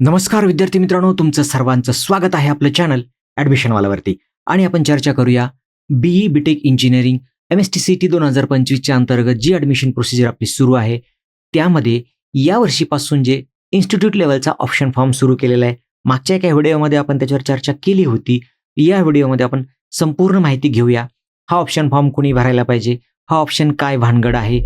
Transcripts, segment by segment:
नमस्कार विद्यार्थी मित्रांनो तुमचं सर्वांचं स्वागत आहे आपलं चॅनल ॲडमिशनवालावरती आणि आपण चर्चा करूया BE BTech engineering M S T C T दोन हजार पंचवीसच्या अंतर्गत जी ॲडमिशन प्रोसिजर आपली सुरू आहे त्यामध्ये या वर्षीपासून जे इन्स्टिट्यूट लेवलचा ऑप्शन फॉर्म सुरू केलेला आहे मागच्या एका व्हिडिओमध्ये आपण त्याच्यावर चर्चा केली होती या व्हिडिओमध्ये आपण संपूर्ण माहिती घेऊया. हा ऑप्शन फॉर्म कोणी भरायला पाहिजे? हा ऑप्शन काय भानगड आहे?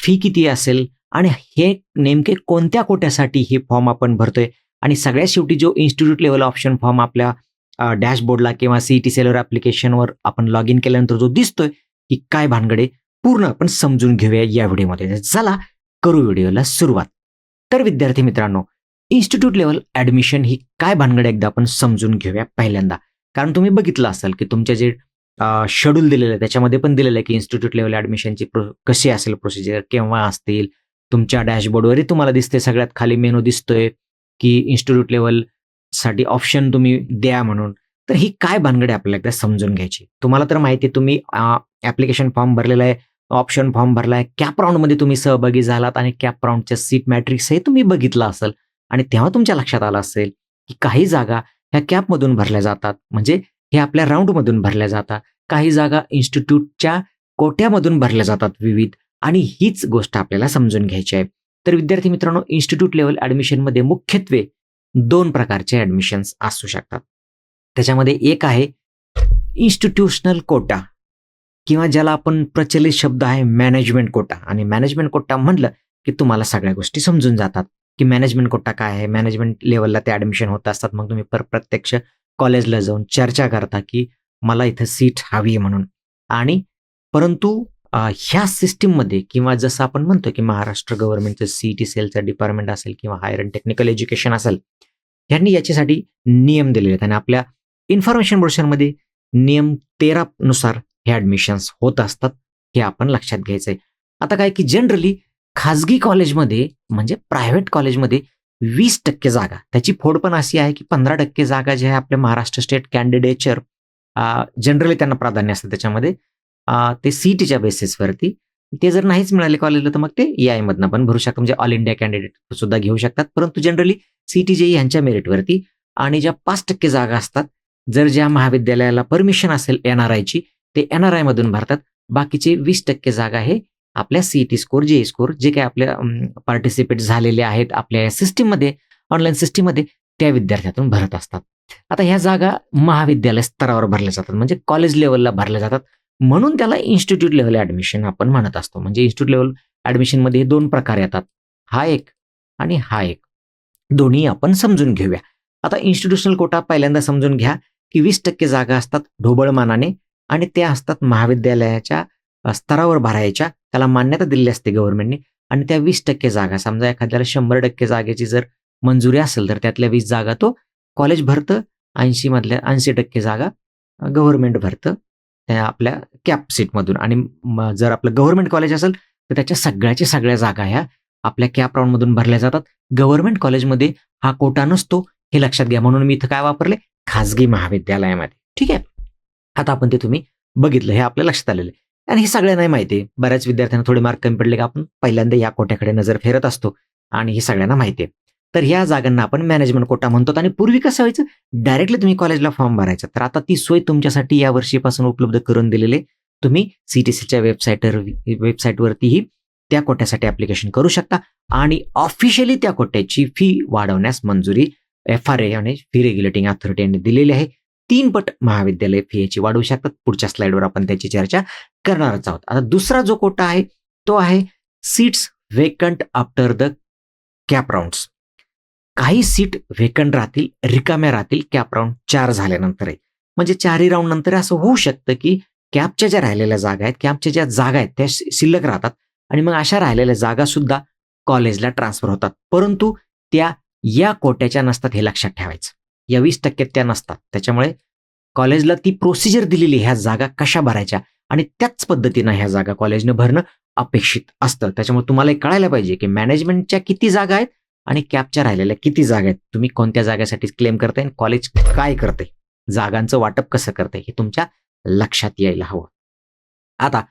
फी किती असेल? आणि हे नेमके कोणत्या कोट्यासाठी हे फॉर्म आपण भरतोय? आणि सगळ्यात शेवटी जो इन्स्टिट्यूट लेवल ऑप्शन फॉर्म आपल्या डॅशबोर्डला किंवा सीईटी सेलर ॲप्लिकेशनवर आपण लॉग इन केल्यानंतर जो दिसतोय की काय भानगडे पूर्ण आपण समजून घेऊया या व्हिडिओमध्ये. चला करू व्हिडिओला सुरुवात. तर विद्यार्थी मित्रांनो इन्स्टिट्यूट लेवल ॲडमिशन ही काय भानगड एकदा आपण समजून घेऊया पहिल्यांदा. कारण तुम्ही बघितलं असेल की तुमचे जे शेड्यूल दिलेलं आहे त्याच्यामध्ये पण दिलेलं आहे की इन्स्टिट्यूट लेवल ॲडमिशनची प्रो कशी असेल प्रोसिजर केव्हा असतील तुमच्या डॅशबोर्डवरही तुम्हाला दिसते सगळ्यात खाली मेनू दिसतोय की इन्स्टिट्यूट लेवलसाठी ऑप्शन तुम्ही द्या म्हणून. तर ही काय भानगडी आपल्याला एकदा समजून घ्यायची? तुम्हाला तर माहिती आहे तुम्ही ऍप्लिकेशन फॉर्म भरलेला आहे ऑप्शन फॉर्म भरला आहे कॅप राऊंडमध्ये तुम्ही सहभागी झालात आणि कॅप राऊंडच्या सीट मॅट्रिक्स हे तुम्ही बघितलं असेल आणि तेव्हा तुमच्या लक्षात आलं असेल की काही जागा ह्या कॅपमधून भरल्या जातात. म्हणजे हे आपल्या राऊंडमधून भरल्या जातात. काही जागा इन्स्टिट्यूटच्या कोट्यामधून भरल्या जातात विविध. आणि हीच गोष्ट आपल्याला समजून घ्यायची आहे. तर विद्यार्थी मित्रांनो इन्स्टिट्यूट लेवल ॲडमिशनमध्ये मुख्यत्वे दोन प्रकारचे ॲडमिशन्स असू शकतात. त्याच्यामध्ये एक आहे इन्स्टिट्यूशनल कोटा किंवा ज्याला आपण प्रचलित शब्द आहे मॅनेजमेंट कोटा आणि मॅनेजमेंट कोटा म्हटलं की तुम्हाला सगळ्या गोष्टी समजून जातात की मॅनेजमेंट कोटा काय आहे मॅनेजमेंट लेवलला ते ॲडमिशन होत असतात. मग तुम्ही पर प्रत्यक्ष कॉलेजला जाऊन चर्चा करता की मला इथं सीट हवी म्हणून. आणि परंतु ह्या सिस्टीममध्ये किंवा जसं आपण म्हणतो की महाराष्ट्र गव्हर्नमेंटचं सी टी सेलचं डिपार्टमेंट असेल किंवा हायर अँड टेक्निकल एज्युकेशन असेल यांनी याच्यासाठी नियम दिलेले आहेत. आणि आपल्या इन्फॉर्मेशन ब्रोशरमध्ये नियम तेरा नुसार हे ॲडमिशन्स होत असतात हे आपण लक्षात घ्यायचं आहे. आता काय की जनरली खाजगी कॉलेजमध्ये म्हणजे प्रायव्हेट कॉलेजमध्ये वीस टक्के जागा त्याची फोड पण अशी आहे की पंधरा टक्के जागा जे आहे आपल्या महाराष्ट्र स्टेट कॅन्डिडेचर जनरली त्यांना प्राधान्य असतं त्याच्यामध्ये. ते सीईटीच्या बेसिसवरती ते जर नाहीच मिळाले कॉलेजला तर मग ते ए आयमधनं पण भरू शकता म्हणजे ऑल इंडिया कॅन्डिडेट सुद्धा घेऊ शकतात. परंतु जनरली सीटी जे यांच्या मेरिटवरती आणि ज्या पाच टक्के जागा असतात जर ज्या महाविद्यालयाला परमिशन असेल एन आर आयची ते एन आर आयमधून भरतात. बाकीचे वीस टक्के जागा हे आपल्या सीईटी स्कोर जे स्कोर जे काही आपल्या पार्टिसिपेट झालेले आहेत आपल्या या सिस्टीममध्ये ऑनलाईन सिस्टीममध्ये त्या विद्यार्थ्यातून भरत असतात. आता ह्या जागा महाविद्यालय स्तरावर भरल्या जातात. म्हणजे कॉलेज लेवलला भरल्या जातात. म्हणून त्याला इन्स्टिट्यूट लेवल ॲडमिशन आपण म्हणत असतो. म्हणजे इन्स्टिट्यूट लेवल ॲडमिशनमध्ये दोन प्रकार येतात. हा एक आणि हा एक. दोन्ही आपण समजून घेऊया. आता इन्स्टिट्यूशनल कोटा पहिल्यांदा समजून घ्या की वीस टक्के जागा असतात ढोबळमानाने आणि त्या असतात महाविद्यालयाच्या स्तरावर भरायच्या. त्याला मान्यता दिलेली असते गव्हर्नमेंटने आणि त्या वीस टक्के जागा समजा एखाद्याला शंभर टक्के जागेची जर मंजुरी असेल तर त्यातल्या वीस जागा तो कॉलेज भरतं. ऐंशी मधल्या ऐंशी टक्के जागा गव्हर्नमेंट भरतं. त्या आपल्या कॅप सीटमधून आणि जर आपलं गव्हर्नमेंट कॉलेज असेल तर त्याच्या सगळ्याच्या सगळ्या जागा ह्या आपल्या कॅप राऊंडमधून भरल्या जातात. गव्हर्नमेंट कॉलेजमध्ये हा कोटा नसतो हे लक्षात घ्या. म्हणून मी इथं काय वापरले? खाजगी महाविद्यालयामध्ये. ठीक आहे? आता आपण ते तुम्ही बघितलं हे आपल्या लक्षात आलेलं आहे. आणि हे सगळ्यांनाही माहिती बऱ्याच विद्यार्थ्यांना थोडे मार्क कमी पडले की आपण? पहिल्यांदा या कोट्याकडे नजर फेरत असतो. आणि हे सगळ्यांना माहिती आहे. तर ह्या जागांना आपण मॅनेजमेंट कोटा म्हणतो. आणि पूर्वी कसं व्हायचं? डायरेक्टली तुम्ही कॉलेजला फॉर्म भरायचा. तर आता ती सोय तुमच्यासाठी या वर्षीपासून उपलब्ध करून दिलेले तुम्ही सीटीसीच्या वेबसाईटवर वेबसाईटवरतीही त्या कोट्यासाठी ऍप्लिकेशन करू शकता. आणि ऑफिशियली त्या कोट्याची फी वाढवण्यास मंजुरी एफ आर ए आणि फी रेग्युलेटिंग अथॉरिटी यांनी दिलेली आहे. तीन पट महाविद्यालय फी याची वाढवू शकतात. पुढच्या स्लाइडवर आपण त्याची चर्चा करणारच आहोत. आता दुसरा जो कोटा आहे तो आहे seats vacant after the CAP rounds काही सीट व्हेकंट राहतील रिकाम्या राहतील कॅप राऊंड चार झाल्यानंतर आहे म्हणजे चारही राऊंड नंतर असं होऊ शकतं की कॅपच्या ज्या राहिलेल्या जागा आहेत कॅपच्या ज्या जागा आहेत त्या शिल्लक राहतात. आणि मग अशा राहिलेल्या जागा सुद्धा कॉलेजला ट्रान्सफर होतात. परंतु त्या या कोट्याच्या नसतात हे लक्षात ठेवायचं. या वीस टक्क्यात त्या नसतात. त्याच्यामुळे कॉलेजला ती प्रोसिजर दिलेली ह्या जागा कशा भरायच्या? आणि त्याच पद्धतीनं ह्या जागा कॉलेजनं भरणं अपेक्षित असतं. त्याच्यामुळे तुम्हाला कळायला पाहिजे की मॅनेजमेंटच्या किती जागा आहेत आणि कॅपच्या राहिलेल्या किती जागा आहेत? तुम्ही कोणत्या जागेसाठी क्लेम करताय कॉलेज काय करते जागांचं वाटप कसं करते हे तुमच्या लक्षात यायला हवं. आता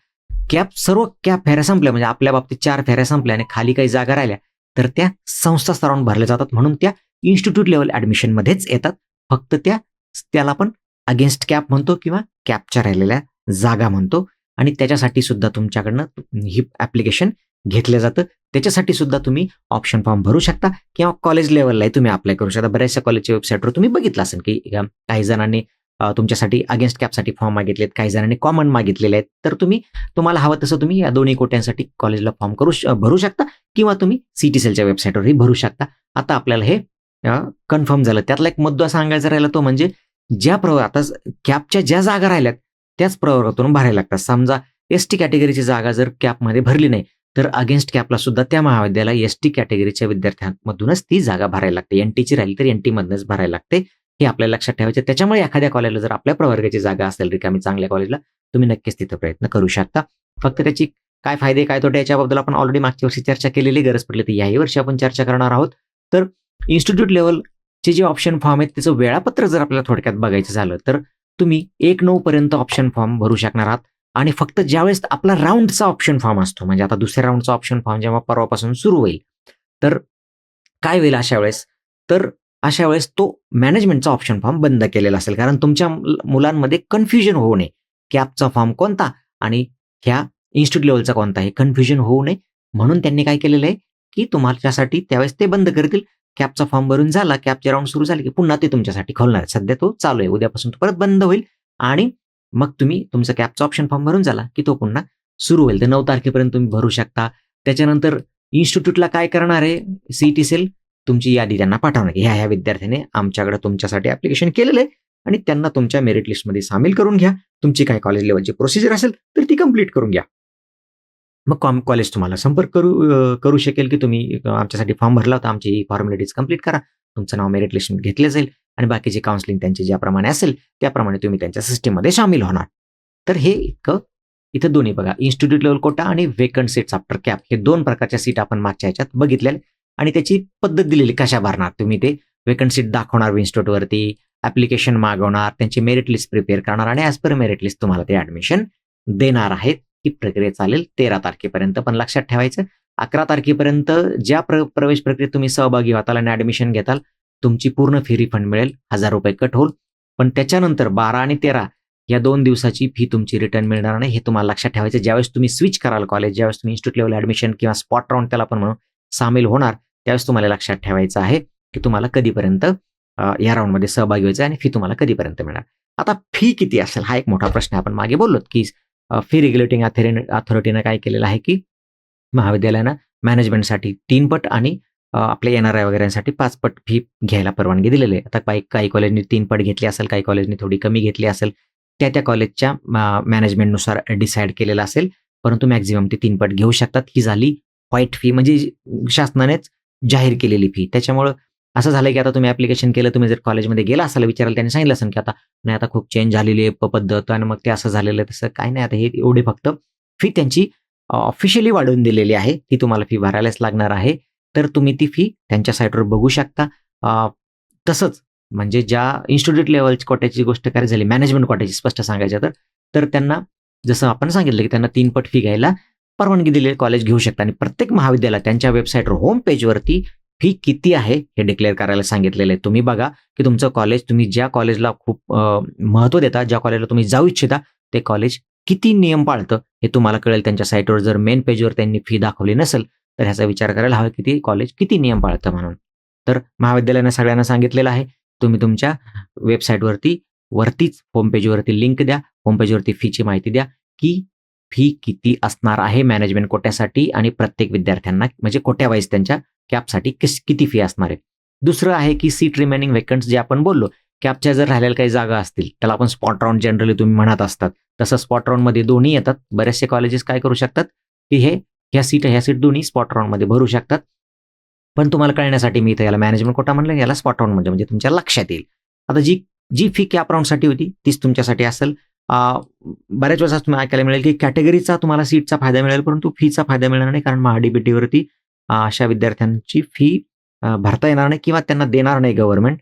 कॅप सर्व कॅप फेऱ्या संपल्या. म्हणजे आपल्या बाबतीत चार फेऱ्या संपल्या आणि खाली काही जागा राहिल्या तर त्या संस्था स्तरावरून भरल्या जातात. म्हणून त्या इन्स्टिट्यूट लेवल ॲडमिशनमध्येच येतात. फक्त त्या त्याला आपण अगेन्स्ट कॅप म्हणतो किंवा कॅपच्या राहिलेल्या जागा म्हणतो. आणि त्याच्यासाठी सुद्धा तुमच्याकडनं ही ॲप्लिकेशन घेतलं जातं. त्याच्यासाठी सुद्धा तुम्ही ऑप्शन फॉर्म भरू शकता किंवा कॉलेज लेवललाही तुम्ही अप्लाय करू शकता. बऱ्याचशा कॉलेजच्या वेबसाईटवर तुम्ही बघितलं असेल की काही जणांनी तुमच्यासाठी अगेन्स्ट कॅपसाठी फॉर्म मागितलेत काही जणांनी कॉमन मागितलेले आहेत. तर तुम्ही तुम्हाला हवं तसं तुम्ही या दोन्ही कोट्यांसाठी कॉलेजला फॉर्म करू भरू शकता किंवा तुम्ही सिटी सेलच्या वेबसाईटवरही भरू शकता. आता आपल्याला हे कन्फर्म झालं. त्यातला एक मुद्दा सांगायचा राहिला तो म्हणजे ज्या प्रवर्ग आता कॅपच्या ज्या जागा राहिल्यात त्याच प्रवर्गातून भरायला लागतात. समजा एस टी कॅटेगरीची जागा जर कॅपमध्ये भरली नाही तर अगेन्स्ट कॅपला सुद्धा त्या महाविद्यालयाला एस टी कॅटेगरीच्या विद्यार्थ्यांमधूनच ती जागा भरायला लागते. एन टीची राहिली तर एन टीमधनच भरायला लागते. हे आपल्याला लक्षात ठेवायचे. त्याच्यामुळे एखाद्या कॉलेजला जर आपल्या प्रवर्गाची जागा असेल रिकामी चांगल्या कॉलेजला तुम्ही नक्कीच तिथं प्रयत्न करू शकता. फक्त त्याची काय फायदे काय तोटे याच्याबद्दल आपण ऑलरेडी मागच्या वर्षी चर्चा केलेली गरज पडली. तर याही वर्षी आपण चर्चा करणार आहोत. तर इन्स्टिट्यूट लेवलचे जे ऑप्शन फॉर्म आहेत त्याचं वेळापत्र जर आपल्याला थोडक्यात बघायचं झालं तर तुम्ही एक नऊ पर्यंत ऑप्शन फॉर्म भरू शकणार आहात. आणि फक्त ज्यावेळेस आपला राऊंडचा ऑप्शन फॉर्म असतो म्हणजे आता दुसऱ्या राऊंडचा ऑप्शन फॉर्म जेव्हा परवापासून सुरू होईल तर काय होईल अशा वेळेस? तर अशा वेळेस तो मॅनेजमेंटचा ऑप्शन फॉर्म बंद केलेला असेल. कारण तुमच्या मुलांमध्ये कन्फ्युजन होऊ नये कॅपचा फॉर्म कोणता आणि ह्या इन्स्टिट्यूट लेवलचा कोणता हे कन्फ्युजन होऊ नये. म्हणून त्यांनी काय केलेलं आहे की तुमच्यासाठी त्यावेळेस ते बंद करतील कॅपचा फॉर्म भरून झाला कॅपचे राऊंड सुरू झाले की पुन्हा ते तुमच्यासाठी खोलणार सध्या तो चालू आहे. उद्यापासून तो परत बंद होईल आणि मग तुम्ही तुमचा कॅपचा ऑप्शन फॉर्म भरून झाला की तो पुन्हा सुरू होईल. तर नऊ तारखेपर्यंत तुम्ही भरू शकता. त्याच्यानंतर इन्स्टिट्यूटला काय करणार आहे? सीटी सेल तुमची यादी त्यांना पाठवणार की ह्या ह्या विद्यार्थ्याने आमच्याकडे तुमच्यासाठी ऍप्लिकेशन केलेलं आहे आणि त्यांना तुमच्या मेरिट लिस्टमध्ये सामील करून घ्या. तुमची काय कॉलेज लेवलची प्रोसिजर असेल तर ती कंप्लीट करून घ्या. मग कॉम कॉलेज तुम्हाला संपर्क करू करू शकेल की तुम्ही आमच्यासाठी फॉर्म भरला होता. आमची ही फॉर्मॅलिटीज कंप्लीट करा. तुमचं नाव मेरिट लिस्ट घेतलं जाईल आणि बाकीचे काउन्सिलिंग त्यांचे ज्याप्रमाणे असेल त्याप्रमाणे तुम्ही त्यांच्या सिस्टीममध्ये सामील होणार. तर हे इतकं इथं दोन्ही बघा इन्स्टिट्यूट लेवल कोटा आणि वेकंट सीट्स आफ्टर कॅप हे दोन प्रकारच्या सीट आपण मागच्या ह्याच्यात बघितल्या आणि त्याची पद्धत दिलेली कशा भरणार? तुम्ही ते वेकंट सीट दाखवणार इन्स्टिट्यूटवरती ऍप्लिकेशन मागवणार त्यांची मेरिट लिस्ट प्रिपेअर करणार आणि ॲज पर मेरिट लिस्ट तुम्हाला ते ऍडमिशन देणार आहेत. ही प्रक्रिया चालेल तेरा तारखेपर्यंत पण लक्षात ठेवायचं. अकरा तारखेपर्यंत ज्या प्र प्रवेश प्रक्रियेत तुम्ही सहभागी व्हाल आणि ऍडमिशन घेताल तुमची पूर्ण फी रिफंड मिळेल हजार रुपये कट होईल पण त्याच्यानंतर बारा आणि तेरा या दोन दिवसाची फी तुमची रिटर्न मिळणार नाही हे तुम्हाला लक्षात ठेवायचं ज्यावेळेस तुम्ही स्विच कराल कॉलेज ज्यावेळेस तुम्ही इन्स्टिट्यूट लेवल ऍडमिशन किंवा स्पॉट राऊंड त्याला पण म्हणून सामील होणार त्यावेळेस तुम्हाला लक्षात ठेवायचं आहे की तुम्हाला कधीपर्यंत या राऊंडमध्ये सहभागी व्हायचं आणि फी तुम्हाला कधीपर्यंत मिळणार. आता फी किती असेल? हा एक मोठा प्रश्न आहे. आपण मागे बोललो की फी रेग्युलेटिंग अथॉरिटीनं काय केलेलं आहे की महाविद्यालयानं मॅनेजमेंटसाठी तीन पट आणि आपल्या एन आर आय वगैरेसाठी पाच पट फी घ्यायला परवानगी दिलेली आहे. आता काही काही कॉलेजनी तीन पट घेतली असेल काही कॉलेजनी थोडी कमी घेतली असेल त्या त्या कॉलेजच्या मॅनेजमेंटनुसार डिसाईड केलेलं असेल परंतु मॅक्झिमम ते तीन पट घेऊ शकतात. ही झाली व्हाईट फी म्हणजे शासनानेच जाहीर केलेली फी त्याच्यामुळं असं झालं की आता तुम्ही ऍप्लिकेशन केलं तुम्ही जर कॉलेजमध्ये गेला असाल विचारायला त्यांनी सांगितलं असेल की आता नाही आता खूप चेंज झालेली आहे प- पद्धत आणि मग ते असं झालेलं आहे तसं काय नाही. आता हे एवढे फक्त फी त्यांची ऑफिशियली वाढवून दिलेली आहे. ती तुम्हाला फी भरायलाच लागणार आहे. तर तुम्ही ती फी त्यांच्या साईटवर बघू शकता. तसंच म्हणजे ज्या इन्स्टिट्यूट लेवल कोट्याची गोष्ट काय झाली मॅनेजमेंट कोट्याची स्पष्ट सांगायचं तर तर त्यांना जसं आपण सांगितलं की त्यांना तीन पट फी घ्यायला परवानगी दिलेली कॉलेज घेऊ शकता आणि प्रत्येक महाविद्यालयात त्यांच्या वेबसाईटवर होम पेजवरती फी किती आहे हे डिक्लेअर करायला सांगितलेलं आहे. तुम्ही बघा की तुमचं कॉलेज तुम्ही ज्या कॉलेजला खूप महत्त्व देता ज्या कॉलेजला तुम्ही जाऊ इच्छिता ते कॉलेज किती नियम पाळतं हे तुम्हाला कळेल. त्यांच्या साईटवर जर मेन पेजवर त्यांनी फी दाखवली नसेल तर ह्याचा विचार करायला हवा की ते कॉलेज किती नियम पाळतं म्हणून. तर महाविद्यालयानं सगळ्यांना सांगितलेलं आहे. तुम्ही तुमच्या वेबसाईटवरती वरतीच होमपेजवरती लिंक द्या. होमपेजवरती फीची माहिती द्या की फी किती असणार आहे मॅनेजमेंट कोट्यासाठी आणि प्रत्येक विद्यार्थ्यांना म्हणजे कोट्यावाईज त्यांच्या कॅपसाठी किस किती फी असणार आहे. दुसरं आहे की सीट रिमेनिंग वेकंट्स जे आपण बोललो कॅपच्या जर राहिलेल्या काही जागा असतील त्याला आपण स्पॉट राऊंड जनरली तुम्ही म्हणत असतात. तसं स्पॉट राऊंडमध्ये दोन्ही येतात. बरेचसे कॉलेजेस काय करू शकतात की हे ह्या सीट ह्या सीट दोन्ही स्पॉट राऊंडमध्ये भरू शकतात. पण तुम्हाला कळण्यासाठी मी इथं याला मॅनेजमेंट कोटा म्हणलं याला स्पॉट राऊंड म्हणजे म्हणजे तुमच्या लक्षात येईल. आता जी जी फी कॅप राऊंडसाठी होती तीच तुमच्यासाठी असेल. बऱ्याच वेळेस तुम्ही ऐकायला मिळेल की कॅटेगरीचा तुम्हाला सीटचा फायदा मिळेल परंतु फीचा फायदा मिळणार नाही कारण महाडीबीटीवरती अशा विद्यार्थ्यांची फी भरता येणार नाही किंवा त्यांना देणार नाही गव्हर्नमेंट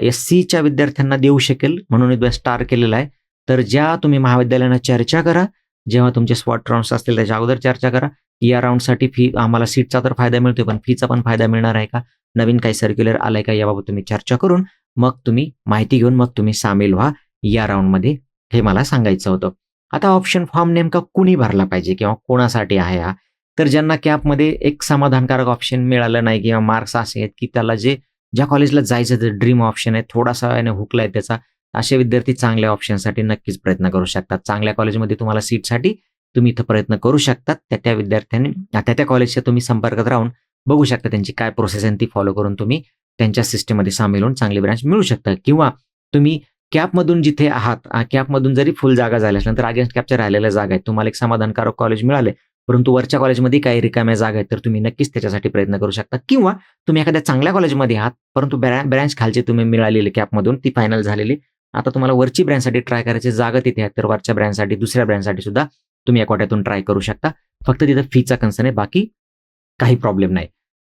एस सीच्या विद्यार्थ्यांना देऊ शकेल म्हणून स्टार केलेला आहे. तर ज्या तुम्ही महाविद्यालयानं चर्चा करा जेव्हा तुमचे स्पॉट राऊंड्स असतील त्याच्या अगोदर चर्चा करा या राऊंडसाठी फी आम्हाला सीटचा तर फायदा मिळतोय पण फीचा पण फायदा मिळणार आहे का? नवीन काही सर्क्युलर आलाय का याबाबत तुम्ही चर्चा करून मग तुम्ही माहिती घेऊन मग तुम्ही सामील व्हा या राऊंडमध्ये हे मला सांगायचं होतं. आता ऑप्शन फॉर्म नेमका कुणी भरला पाहिजे किंवा कोणासाठी आहे हा? तर ज्यांना कॅपमध्ये एक समाधानकारक ऑप्शन मिळालं नाही किंवा मार्क्स असे आहेत की त्याला जे ज्या कॉलेजला जायचं ते ड्रीम ऑप्शन आहे थोडासा याने हुकला आहे त्याचा असे विद्यार्थी चांगल्या ऑप्शनसाठी नक्कीच प्रयत्न करू शकतात. चांगल्या कॉलेजमध्ये तुम्हाला सीटसाठी तुम्ही इथं प्रयत्न करू शकतात. त्या त्या विद्यार्थ्यांनी त्या त्या कॉलेजच्या तुम्ही संपर्कात राहून बघू शकता त्यांची काय प्रोसेस आहे ती फॉलो करून तुम्ही त्यांच्या सिस्टीममध्ये सामील होऊन चांगली ब्रँच मिळू शकता. किंवा तुम्ही कॅपमधून जिथे आहात कॅपमधून जरी फुल जागा झाल्या नंतर अगेन्स्ट कॅपच्या राहिलेल्या जागा आहेत. तुम्हाला एक समाधानकारक कॉलेज मिळाले परंतु वरच्या कॉलेजमध्ये काही रिकाम्या जागा आहेत तर तुम्ही नक्कीच त्याच्यासाठी प्रयत्न करू शकता. किंवा तुम्ही एखाद्या चांगल्या कॉलेजमध्ये आहात परंतु ब्रँच खालची तुम्ही मिळालेली कॅपमधून ती फायनल झालेली आता तुम्हाला वरची ब्रँडसाठी ट्राय करायची जागा तिथे आहे तर वरच्या ब्रँडसाठी दुसऱ्या ब्रँडसाठी सुद्धा तुम्ही या कोट्यातून ट्राय करू शकता. फक्त तिथं फीचा कन्सर्न आहे बाकी काही प्रॉब्लेम नाही.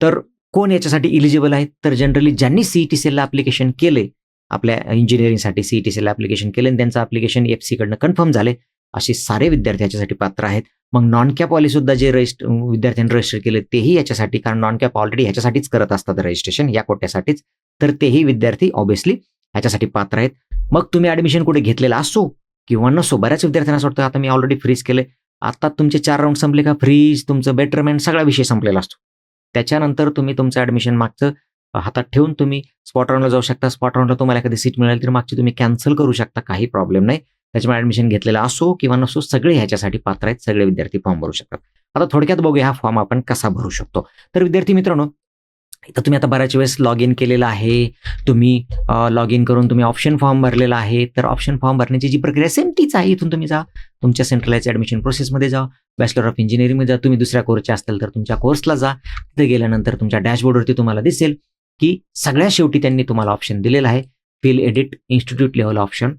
तर कोण याच्यासाठी इलिजिबल आहे तर जनरली ज्यांनी सीईटी सेलला अप्लिकेशन केले आपल्या इंजिनिअरिंगसाठी सीईटी सेलला अप्लिकेशन केले आणि त्यांचं अप्लिकेशन एफ कडनं कन्फर्म झाले असे सारे विद्यार्थी याच्यासाठी पात्र आहेत. मग नॉन कॅपवाले सुद्धा जे रजिस्टर विद्यार्थ्यांनी रजिस्टर केले तेही याच्यासाठी कारण नॉन कॅप ऑलरेडी ह्याच्यासाठीच करत असतात रजिस्ट्रेशन या कोट्यासाठीच. तर तेही विद्यार्थी ऑब्विसली ह्याच्यासाठी पात्र आहेत. मग तुम्ही ऍडमिशन कुठे घेतलेलं असो किंवा नसो बऱ्याच विद्यार्थ्यांना असं वाटतं आता मी ऑलरेडी फ्रीज केले. आता तुमचे चार राऊंड संपले का? फ्रीज तुमचं बेटरमेंट सगळा विषय संपलेला असतो. त्याच्यानंतर तुम्ही तुमचं ऍडमिशन मागचं हातात ठेवून तुम्ही स्पॉट राऊंडला जाऊ शकता. स्पॉट राऊंडला तुम्हाला एखादी सीट मिळाली तर मागची तुम्ही कॅन्सल करू शकता. काही प्रॉब्लेम नाही. त्याच्यामुळे ऍडमिशन घेतलेलं असो किंवा नसो सगळे ह्याच्यासाठी पात्र आहेत. सगळे विद्यार्थी फॉर्म भरू शकतात. आता थोडक्यात बघूया हा फॉर्म आपण कसा भरू शकतो. तर विद्यार्थी मित्रांनो तर तुम्ही आता बऱ्याच वेळेस लॉग इन केलेलं आहे. तुम्ही लॉग इन करून तुम्ही ऑप्शन फॉर्म भरलेला आहे. तर ऑप्शन फॉर्म भरण्याची जी प्रक्रिया सेम तीच आहे. इथून तुम्ही जा. तुमच्या सेंट्रलाइज ऍडमिशन प्रोसेसमध्ये जा. बॅचलर ऑफ इंजिनिअरिंगमध्ये जा. तुम्ही दुसऱ्या कोर्सचे असतील तर तुमच्या कोर्सला जा. तिथे गेल्यानंतर तुमच्या डॅशबोर्डवरती तुम्हाला दिसेल की सगळ्या शेवटी त्यांनी तुम्हाला ऑप्शन दिलेला आहे. Fill edit institute level option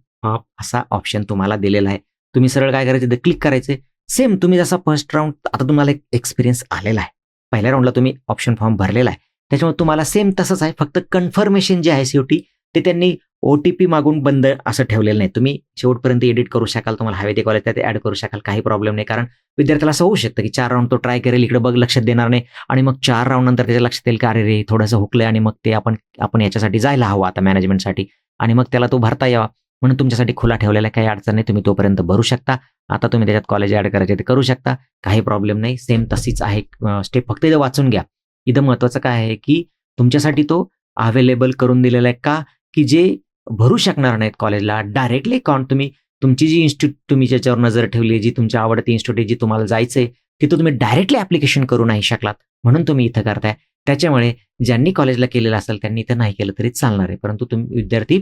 असा ऑप्शन तुम्हाला दिलेला आहे. तुम्ही सरळ काय करायचं? ते क्लिक करायचे. सेम तुम्ही जसा फर्स्ट राऊंड आता तुम्हाला एक एक्सपिरियन्स आलेला आहे. पहिल्या राऊंडला तुम्ही ऑप्शन फॉर्म भरलेला आहे. त्याच्यामुळे तुम्हाला सेम तसंच आहे. फक्त कन्फर्मेशन जे आहे शेवटी ते त्यांनी ओ टी पी मागून बंद असं ठेवलेलं नाही. तुम्ही शेवटपर्यंत एडिट करू शकाल तुम्हाला हवे ते कॉलेज त्यात ऍड करू शकाल काही प्रॉब्लेम नाही. कारण विद्यार्थ्याला असं होऊ शकतं की चार राऊंड तो ट्राय करेल इकडे बघ लक्षात देणार नाही. आणि मग चार राऊंड नंतर त्याच्या लक्षात येईल का अरे रे थोडंसं हुकलंय आणि मग ते आपण आपण याच्यासाठी जायला हवं आता मॅनेजमेंटसाठी आणि मग त्याला तो भरता यावा. म्हणून तुमच्यासाठी खुला ठेवलेला काही अडचण नाही. तुम्ही तोपर्यंत भरू शकता. आता तुम्ही त्याच्यात कॉलेज ऍड करायचे ते करू शकता. काही प्रॉब्लेम नाही. सेम तशीच आहे. स्टेप फक्त इथं वाचून घ्या. इथं महत्वाचं काय आहे की तुमच्यासाठी तो अवेलेबल करून दिलेला आहे का? की जे भरू शकणार नाहीत कॉलेजला डायरेक्टली कॉन तुम्ही तुमची जी इन्स्टिट्यूट तुम्ही ज्याच्यावर नजर ठेवली जी तुमच्या आवडती इन्स्टिट्यूट जी तुम्हाला जायचंय तिथं तुम्ही डायरेक्टली ऍप्लिकेशन करू नाही शकलात. म्हणून तुम्ही इथं करताय. त्याच्यामुळे ज्यांनी कॉलेजला केलेलं असेल त्यांनी इथं नाही केलं तरी चालणार आहे. परंतु तुम्ही विद्यार्थी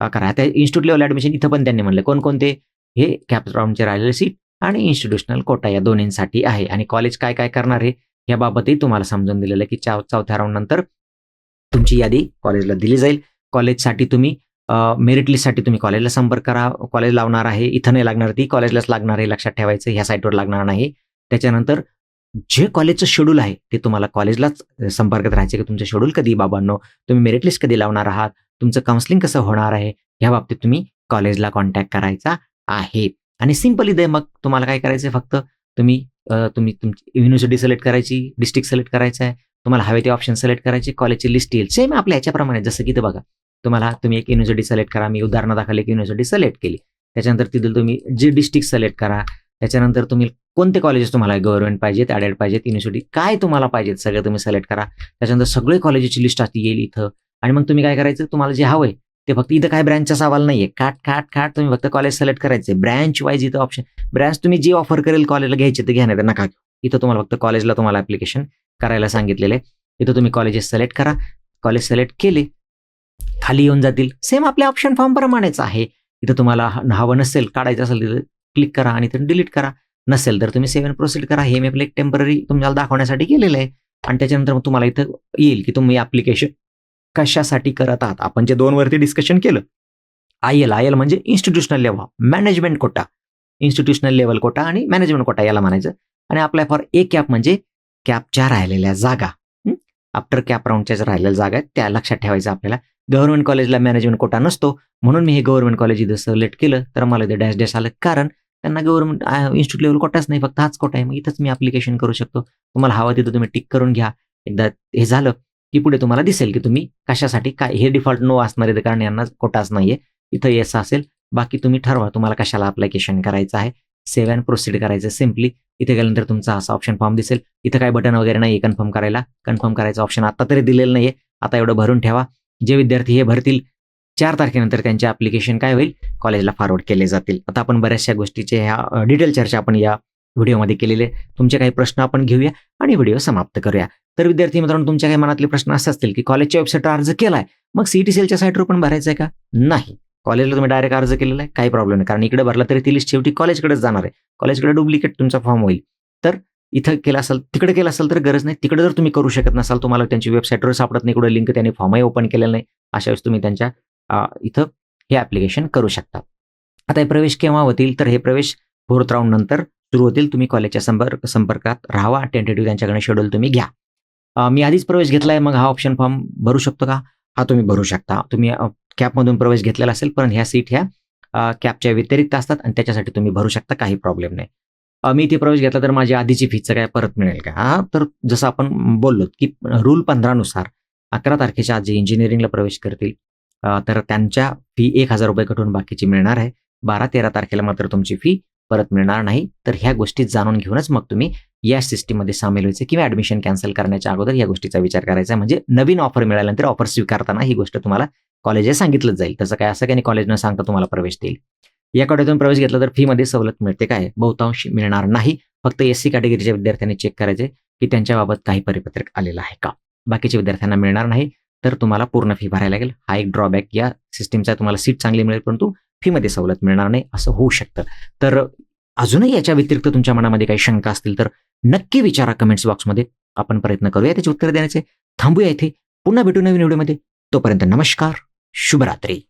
करा. त्या इन्स्टिट्यूट लेवल ऍडमिशन इथं पण त्यांनी म्हणलं. कोणकोणते? हे कॅप राऊंडचे राहिलेले सीट आणि इन्स्टिट्यूशनल कोटा या दोन्हींसाठी आहे. आणि कॉलेज काय काय करणार आहे? याबाबतही तुम्हाला समजून दिलेलं आहे की चौथ्या राऊंड नंतर तुमची यादी कॉलेजला दिली जाईल. कॉलेजसाठी तुम्ही मेरिट लिस्टसाठी तुम्ही कॉलेजला संपर्क करा. कॉलेज लावणार आहे इथं नाही लागणार ती. कॉलेजलाच लागणार आहे लक्षात ठेवायचं ह्या साईटवर लागणार नाही. त्याच्यानंतर जे कॉलेजचं शेड्यूल आहे ते तुम्हाला कॉलेजलाच संपर्कात राहायचे की तुमचं शेड्यूल कधी बाबांनो? तुम्ही मेरिट लिस्ट कधी लावणार आहात? तुमचं काउन्सिलिंग कसं होणार आहे? ह्या बाबतीत तुम्ही कॉलेजला कॉन्टॅक्ट करायचा आहे. आणि सिम्पली दे मग तुम्हाला काय करायचं फक्त? तुम्ही तुम्ही तुमची युनिव्हर्सिटी सिलेक्ट करायची डिस्ट्रिक्ट सिलेक्ट करायचं आहे तुम्हाला हवे ते ऑप्शन सिलेक्ट करायचे कॉलेजची लिस्ट येईल. सेम आपल्या याच्याप्रमाणे जसं की ते बघा तुम्हाला तुम्ही एक युनिव्हर्सिटी सिलेक्ट करा मी उदाहरणादाखल एक युनिव्हर्सिटी सिलेक्ट केली. त्याच्यानंतर तिथं तुम्ही जे डिस्ट्रिक्ट सिलेक्ट करा त्याच्यानंतर तुम्ही कोणते कॉलेजेस तुम्हाला गव्हर्नमेंट पाहिजेत ॲडेड पाहिजेत युनिव्हर्सिटी काय तुम्हाला पाहिजेत सगळं तुम्ही सिलेक्ट करा. त्याच्यानंतर सगळे कॉलेजची लिस्ट असती येईल इथं. आणि मग तुम्ही काय करायचं तुम्हाला जे हवं आहे ते फक्त इथं काय ब्रँचचा सवाल नाहीये. काट काट काट तुम्ही फक्त कॉलेज सिलेक्ट करायचे ब्रँच वाईज इथं ऑप्शन ब्रँच तुम्ही जे ऑफर करेल कॉलेजला घ्यायचे ते घ्या नाही नका इथं तुम्हाला फक्त कॉलेजला तुम्हाला ऍप्लिकेशन करायला सांगितलेलं आहे. इथं तुम्ही कॉलेजेस सिलेक्ट करा. कॉलेज सिलेक्ट केले खाली येऊन जातील. सेम आपल्या ऑप्शन फॉर्म प्रमाणेच आहे. इथं तुम्हाला हवं नसेल काढायचं असेल तिथं क्लिक करा आणि तिथून डिलीट करा. नसेल तर तुम्ही सेवन प्रोसीड करा. हे मी आपलं एक टेंपररी तुम्हाला दाखवण्यासाठी केलेलं आहे. आणि त्याच्यानंतर मग तुम्हाला इथं येईल की तुम्ही ॲप्लिकेशन कशासाठी करत आहात? आपण जे दोन वरती डिस्कशन केलं आय एल आय एल म्हणजे institutional level management quota institutional level quota आणि मॅनेजमेंट कोटा याला म्हणायचं. आणि अप्लाय फॉर ए कॅप म्हणजे कॅपच्या राहिलेल्या जागा. आफ्टर कॅप राऊंडच्या राहिलेल्या जागा आहेत त्या लक्षात ठेवायचं आपल्याला. गव्हर्नमेंट कॉलेजला मॅनेजमेंट कोटा नसतो. म्हणून मी हे गव्हर्नमेंट कॉलेज इथं सिलेक्ट केलं तर मला इथे डॅश डॅश आलं. कारण त्यांना गव्हर्नमेंट इन्स्टिट्यूट लेवल कोटाच नाही फक्त हाच कोटा आहे. मग इथंच मी अप्लिकेशन करू शकतो. तुम्हाला हवं तिथं तुम्ही टिक करून घ्या. एकदा हे झालं. ती पुढे तुम्हाला दिसेल की तुम्ही कशासाठी काय हे डिफॉल्ट नो असणार आहे कारण यांना कोटाच नाहीये. इथं येस असेल. बाकी तुम्ही ठरवा तुम्हाला कशाला अप्लिकेशन करायचं आहे. सेव्ह अँड प्रोसीड करायचं सिम्पली इथे गेल्यानंतर तुमचा असा ऑप्शन फॉर्म दिसेल. इथं काय बटन वगैरे नाही कन्फर्म करायला. कन्फर्म करायचं ऑप्शन आता तरी दिलेलं नाहीये. आता एवढं भरून ठेवा. जे विद्यार्थी हे भरतील चार तारखेनंतर त्यांचे अप्लिकेशन काय होईल? कॉलेजला फॉरवर्ड केले जातील. आता आपण बऱ्याचशा गोष्टीचे ह्या डिटेल चर्चा आपण या व्हिडिओमध्ये केलेले तुमचे काही प्रश्न आपण घेऊया आणि व्हिडिओ समाप्त करूया. तर विद्यार्थी मित्रांनो तुमच्या काही मनातले प्रश्न असे असतील की कॉलेजच्या वेबसाईटवर अर्ज केलाय मग सीईटी सेलच्या साईटवर पण भरायचं आहे का? नाही. कॉलेजला तुम्ही डायरेक्ट अर्ज केलेला आहे काही प्रॉब्लेम नाही. कारण इकडे भरला तरी ती लिस्ट शेवटी कॉलेजकडेच जाणार आहे. कॉलेजकडे डुप्लिकेट तुमचा फॉर्म होईल. तर इथं केला असेल तिकडे केलं असेल तर गरज नाही. तिकडे जर तुम्ही करू शकत नसाल तुम्हाला त्यांची वेबसाईटवर सापडत नाही कुठे लिंक त्यांनी फॉर्मही ओपन केलेला नाही अशा वेळेस तुम्ही त्यांच्या इथं हे ॲप्लिकेशन करू शकता. आता हे प्रवेश केव्हा होतील? तर हे प्रवेश फोर्थ राऊंड नंतर सुरू होतील. तुम्ही कॉलेजच्या संपर्क संपर्कात राहावा. टेंटेटिव्ह त्यांच्याकडे शेड्यूल तुम्ही घ्या. मी आधीच प्रवेश घेतलाय. मग हा ऑप्शन फॉर्म भरू शकतो का? हा तुम्ही भरू शकता. तुम्ही कॅपमधून प्रवेश घेतलेला असेल पण ह्या सीट ह्या कॅपच्या व्यतिरिक्त असतात आणि त्याच्यासाठी तुम्ही भरू शकता. काही प्रॉब्लेम नाही. मी इथे प्रवेश घेतला तर माझी आधीची फीचं काय परत मिळेल का? हा तर जसं आपण बोललो की रूल पंधरानुसार अकरा तारखेच्या जे इंजिनिअरिंगला प्रवेश करतील तर त्यांच्या फी एक हजार रुपये कठून बाकीची मिळणार आहे. बारा तेरा तारखेला मात्र तुमची फी परत मिळणार नाही. तर ह्या गोष्टी जाणून घेऊनच मग तुम्ही या सिस्टीममध्ये सामील व्हायचे किंवा ऍडमिशन कॅन्सल करण्याच्या अगोदर या गोष्टीचा विचार करायचा. म्हणजे नवीन ऑफर मिळाल्यानंतर ऑफर स्वीकारताना ही गोष्ट तुम्हाला कॉलेजला सांगितलंच जाईल. तसं काय असं काही कॉलेज न सांगता तुम्हाला प्रवेश देईल. या कॉलेजून प्रवेश घेतला तर फीमध्ये सवलत मिळते काय? बहुतांश मिळणार नाही. फक्त एस सी कॅटेगरीच्या विद्यार्थ्यांनी चेक करायचे की त्यांच्याबाबत काही परिपत्रक आलेलं आहे का? बाकीच्या विद्यार्थ्यांना मिळणार नाही तर तुम्हाला पूर्ण फी भरायला लागेल. हा एक ड्रॉबॅक या सिस्टीमचा तुम्हाला सीट चांगली मिळेल परंतु फीमध्ये सवलत मिळणार नाही असं होऊ शकतं. तर अजूनही याच्या व्यतिरिक्त तुमच्या मनामध्ये काही शंका असतील तर नक्की विचारा कमेंट्स बॉक्समध्ये आपण प्रयत्न करूया त्याचे उत्तर देण्याचे. थांबूया इथे. पुन्हा भेटू नवीन व्हिडिओमध्ये. तोपर्यंत नमस्कार. शुभरात्री.